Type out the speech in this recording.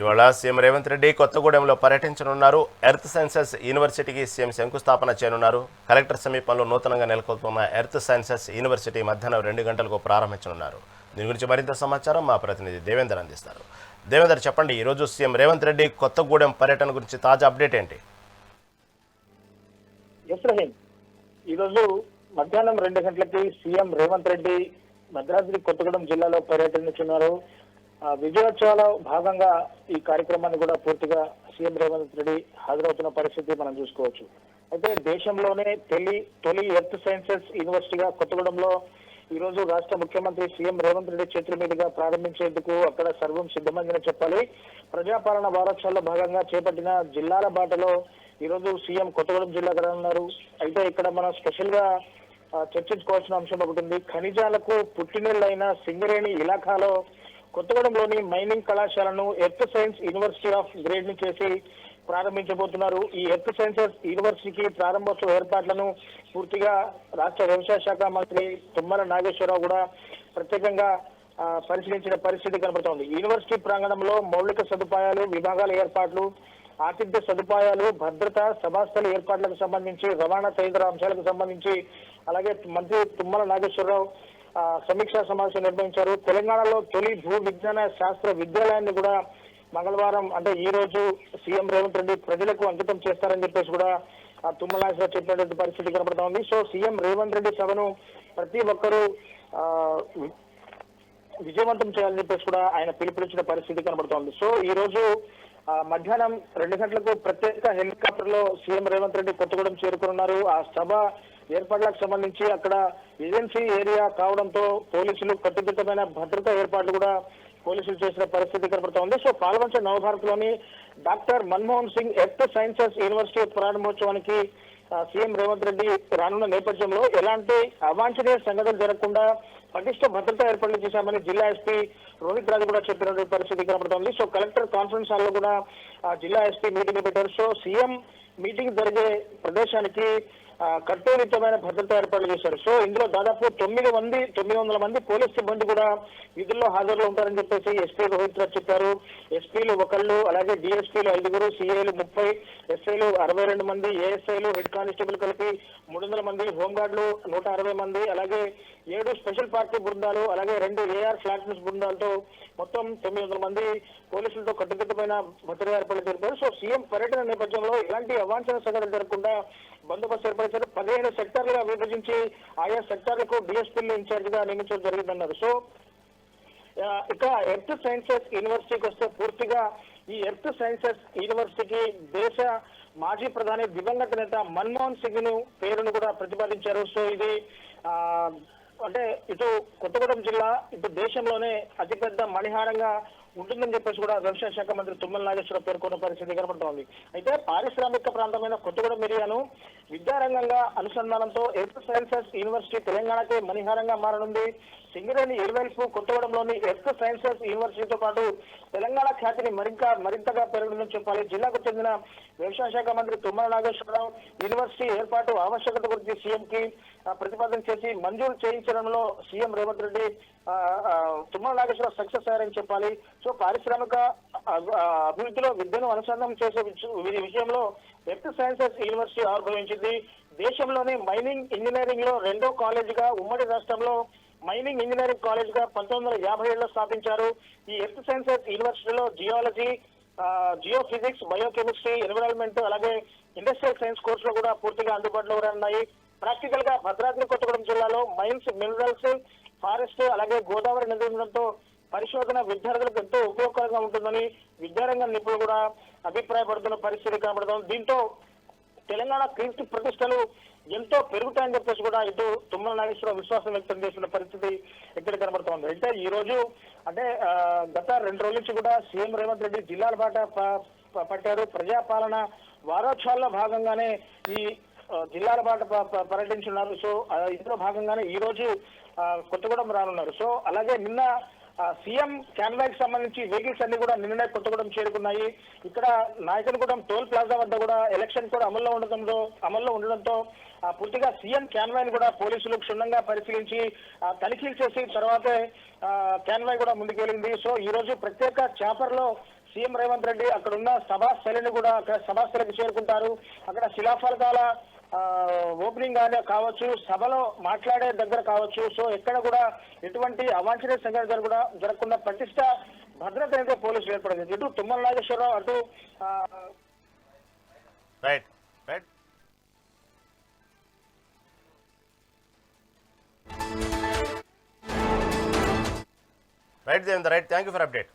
ఇవాళ సీఎం రేవంత్ రెడ్డి కొత్తగూడెంలో పర్యటించనున్నారు. ఎర్త్ సైన్సెస్ యూనివర్సిటీకి సీఎం శంకుస్థాపన చేయనున్నారు. కలెక్టర్ సమీపంలో నూతనంగా నెలకొల్పుతున్న ఎర్త్ సైన్సెస్ యూనివర్సిటీ మధ్యాహ్నం రెండు గంటలకు ప్రారంభించనున్నారు. దీని గురించి మరింత సమాచారం మా ప్రతినిధి దేవేందర్ అందిస్తారు. దేవేందర్ చెప్పండి ఈరోజు సీఎం రేవంత్ రెడ్డి కొత్తగూడెం పర్యటన గురించి తాజా అప్డేట్ ఏంటి? ఈరోజు మధ్యాహ్నం రెండు గంటలకి సీఎం రేవంత్ రెడ్డి భద్రాద్రి కొత్తగూడెం జిల్లాలో పర్యటించున్నారు విజయోత్సవాల భాగంగా ఈ కార్యక్రమాన్ని కూడా పూర్తిగా సీఎం రేవంత్ రెడ్డి హాజరవుతున్న పరిస్థితి మనం చూసుకోవచ్చు. అయితే దేశంలోనే తొలి తొలి ఎర్త్ సైన్సెస్ యూనివర్సిటీగా కొత్తగూడెంలో ఈ రోజు రాష్ట్ర ముఖ్యమంత్రి సీఎం రేవంత్ రెడ్డి చేతుల మీదుగా ప్రారంభించేందుకు అక్కడ సర్వం సిద్ధమైందని చెప్పాలి. ప్రజాపాలన వారోత్సవాల్లో భాగంగా చేపట్టిన జిల్లాల బాటలో ఈ రోజు సీఎం కొత్తగూడెం జిల్లాకు రానున్నారు అయితే ఇక్కడ మనం స్పెషల్గా చర్చించుకోవాల్సిన అంశం ఒకటి ఉంది. ఖనిజాలకు పుట్టినెల్లైన సింగరేణి ఇలాఖాలో కొత్తగూడెంలోని మైనింగ్ కళాశాలను ఎర్త్ సైన్స్ యూనివర్సిటీ ఆఫ్ గ్రేడ్ని చేసి ప్రారంభించబోతున్నారు. ఈ ఎర్త్ సైన్సెస్ యూనివర్సిటీకి ప్రారంభోత్సవ ఏర్పాట్లను పూర్తిగా రాష్ట్ర వ్యవసాయ శాఖ మంత్రి తుమ్మల నాగేశ్వరరావు కూడా ప్రత్యేకంగా పరిశీలించిన పరిస్థితి కనబడుతోంది. యూనివర్సిటీ ప్రాంగణంలో మౌలిక సదుపాయాలు విభాగాల ఏర్పాట్లు ఆతిథ్య సదుపాయాలు భద్రత సభాస్థల ఏర్పాట్లకు సంబంధించి రవాణా తదితర అంశాలకు సంబంధించి అలాగే మంత్రి తుమ్మల నాగేశ్వరరావు సమీక్షా సమావేశం నిర్వహించారు. తెలంగాణలో తొలి భూ విజ్ఞాన శాస్త్ర విద్యాలయాన్ని కూడా మంగళవారం అంటే ఈ రోజు సీఎం రేవంత్ రెడ్డి ప్రజలకు అంకితం చేస్తారని చెప్పేసి కూడా ఆ, చెప్పినటువంటి పరిస్థితి కనబడుతోంది సో సీఎం రేవంత్ రెడ్డి సభను ప్రతి ఒక్కరూ ఆ, విజయవంతం చేయాలని చెప్పేసి కూడా ఆయన పిలుపునిచ్చిన పరిస్థితి కనబడుతోంది సో ఈ రోజు మధ్యాహ్నం రెండు గంటలకు ప్రత్యేక హెలికాప్టర్లో సీఎం రేవంత్ రెడ్డి కొత్తగూడెం చేరుకున్నారు ఆ సభ ఏర్పాట్లకు సంబంధించి అక్కడ ఏజెన్సీ ఏరియా కావడంతో పోలీసులు కట్టుదిట్టమైన భద్రతా ఏర్పాట్లు కూడా పోలీసులు చేసిన పరిస్థితి కనబడుతోంది so Palvancha నవభారత్లోని doctor Manmohan Singh earth sciences university ప్రారంభోత్సవానికి సీఎం రేవంత్ రెడ్డి రానున్న నేపథ్యంలో ఎలాంటి అవాంఛనీయ సంఘటనలు జరగకుండా పటిష్ట భద్రతా ఏర్పాట్లు చేశామని జిల్లా ఎస్పీ రోహిత్ రాజు కూడా చెప్పిన పరిస్థితి కనబడుతోంది సో కలెక్టర్ కాన్ఫరెన్స్ హాల్లో కూడా జిల్లా ఎస్పీ మీటింగ్ పెట్టారు. సో సీఎం మీటింగ్ జరిగే ప్రదేశానికి కట్టుదిట్టమైన భద్రత ఏర్పాట్లు చేశారు. సో ఇందులో దాదాపు తొమ్మిది మంది తొమ్మిది వందల మంది పోలీస్ సిబ్బంది కూడా విధుల్లో హాజరులో ఉంటారని చెప్పేసి ఎస్పీ రోహిత్ రాజ్ చెప్పారు. ఎస్పీలు ఒకళ్ళు అలాగే డిఎస్పీలు ఐదుగురు సిఐలు ముప్పై ఎస్ఐలు అరవై రెండు మంది ఏఎస్ఐలు హెడ్ కానిస్టేబుల్ కలిపి మూడు వందల మంది హోంగార్డులు నూట అరవై మంది అలాగే ఏడు స్పెషల్ పార్టీ బృందాలు అలాగే రెండు ఏఆర్ ఫ్లాట్నెస్ బృందాలతో మొత్తం తొమ్మిది వందల మంది పోలీసులతో కట్టుదిట్టమైన భద్రతా ఏర్పాట్లు జరిపారు. సో సీఎం పర్యటన నేపథ్యంలో ఎలాంటి అవాంఛన సంఘటన జరగకుండా బందోబస్తు ఏర్పరిచారు. పదిహేను సెక్టార్లుగా విభజించి ఆయా సెక్టార్లకు డిఎస్పీలు ఇన్ఛార్జిగా నియమించడం జరిగిందన్నారు. సో ఇక ఎర్త్ సైన్సెస్ యూనివర్సిటీకి వస్తే పూర్తిగా ఈ ఎర్త్ సైన్సెస్ యూనివర్సిటీకి దేశ మాజీ ప్రధాని దివంగత నేత మన్మోహన్ సింగ్ను పేరును కూడా ప్రతిపాదించారు. సో ఇది అంటే ఇటు కొత్తగూడెం జిల్లా ఇటు దేశంలోనే అతిపెద్ద మణిహారంగా ఉంటుందని చెప్పేసి కూడా వ్యవసాయ శాఖ మంత్రి తుమ్మల నాగేశ్వరరావు పేర్కొన్న పరిస్థితి కనబడుతోంది అయితే పారిశ్రామిక ప్రాంతమైన కొత్తగూడెం ఏరియాను విద్యారంగంగా అనుసంధానంతో ఎర్త్ సైన్సెస్ యూనివర్సిటీ తెలంగాణకే మణిహారంగా మారనుంది. సింగరేణి ఎయిర్వెల్స్ కొత్తగూడెంలోని ఎర్త్ సైన్సెస్ యూనివర్సిటీతో పాటు తెలంగాణ ఖ్యాతిని మరింత మరింతగా పెరగడం చెప్పాలి. జిల్లాకు చెందిన వ్యవసాయ శాఖ మంత్రి తుమ్మల నాగేశ్వరరావు యూనివర్సిటీ ఏర్పాటు ఆవశ్యకత గురించి సీఎం కి ప్రతిపాదన చేసి మంజూరు చేయించడంలో సీఎం రేవంత్ రెడ్డి తుమ్మల నాగేశ్వరరావు సక్సెస్ అయ్యారని చెప్పాలి. సో పారిశ్రామిక అభివృద్ధిలో విద్యను అనుసంధానం చేసే విషయంలో ఎర్త్ సైన్సెస్ యూనివర్సిటీ ఆవిర్భవించింది. దేశంలోని మైనింగ్ ఇంజనీరింగ్లో రెండో కాలేజీగా ఉమ్మడి రాష్ట్రంలో మైనింగ్ ఇంజనీరింగ్ కాలేజ్గా పంతొమ్మిది వందల యాభై ఏడులో స్థాపించారు. ఈ ఎర్త్ సైన్సెస్ యూనివర్సిటీలో geology geophysics biochemistry environment అలాగే ఇండస్ట్రియల్ సైన్స్ కోర్సులు కూడా పూర్తిగా అందుబాటులో ఉన్నాయి. ప్రాక్టికల్గా భద్రాద్రి కొత్తగూడెం జిల్లాలో మైన్స్ మినరల్స్ ఫారెస్ట్ అలాగే గోదావరి నది ఉండడంతో పరిశోధన విద్యార్థులకు ఎంతో ఉపయోగకరంగా ఉంటుందని విద్యారంగ నిపుణులు కూడా అభిప్రాయపడుతున్న పరిస్థితి కనబడుతోంది దీంతో తెలంగాణ కీర్తి ప్రతిష్టలు ఎంతో పెరుగుతాయని చెప్పేసి కూడా ఇటు తుమ్మల నాగేశ్వరరావు విశ్వాసం వ్యక్తం చేసిన పరిస్థితి ఇక్కడ కనబడుతోంది అయితే ఈ రోజు అంటే గత రెండు రోజుల నుంచి కూడా సీఎం రేవంత్ రెడ్డి జిల్లాల బాట ప- పట్టారు. ప్రజాపాలన వారోత్సవాల్లో భాగంగానే ఈ జిల్లాల బాట ప- పర్యటించున్నారు. సో ఇందులో భాగంగానే ఈ రోజు కొత్తగూడెం రానున్నారు. సో అలాగే నిన్న సీఎం క్యాన్వాక్ సంబంధించి వెహికల్స్ అన్ని కూడా నిన్ననే కొత్తగూడెం చేరుకున్నాయి. ఇక్కడ నాయకనగూడెం టోల్ ప్లాజా వద్ద కూడా ఎలక్షన్ కూడా అమల్లో ఉండడంతో అమల్లో ఉండడంతో ఆ, పూర్తిగా సీఎం క్యాన్వాయ్ కూడా పోలీసులు క్షుణ్ణంగా పరిశీలించి తనిఖీలు చేసి తర్వాతే క్యాన్వాయ్ కూడా ముందుకెళ్ళింది సో ఈ రోజు ప్రత్యేక చాపర్లో సీఎం రేవంత్ రెడ్డి అక్కడ ఉన్న సభాస్థలిని కూడా అక్కడ సభాస్థలికి చేరుకుంటారు. అక్కడ శిలాఫలకాల ఓపెనింగ్ కానీ కావచ్చు సభలో మాట్లాడే దగ్గర కావచ్చు. సో ఎక్కడ కూడా ఎటువంటి అవాంఛనీయ సంఘటన జరగకుండా జరగకుండా పటిష్ట భద్రత అయితే పోలీసులు ఏర్పడింది ఇటు తుమ్మల నాగేశ్వరరావు అటు right right right Devendra right thank you for update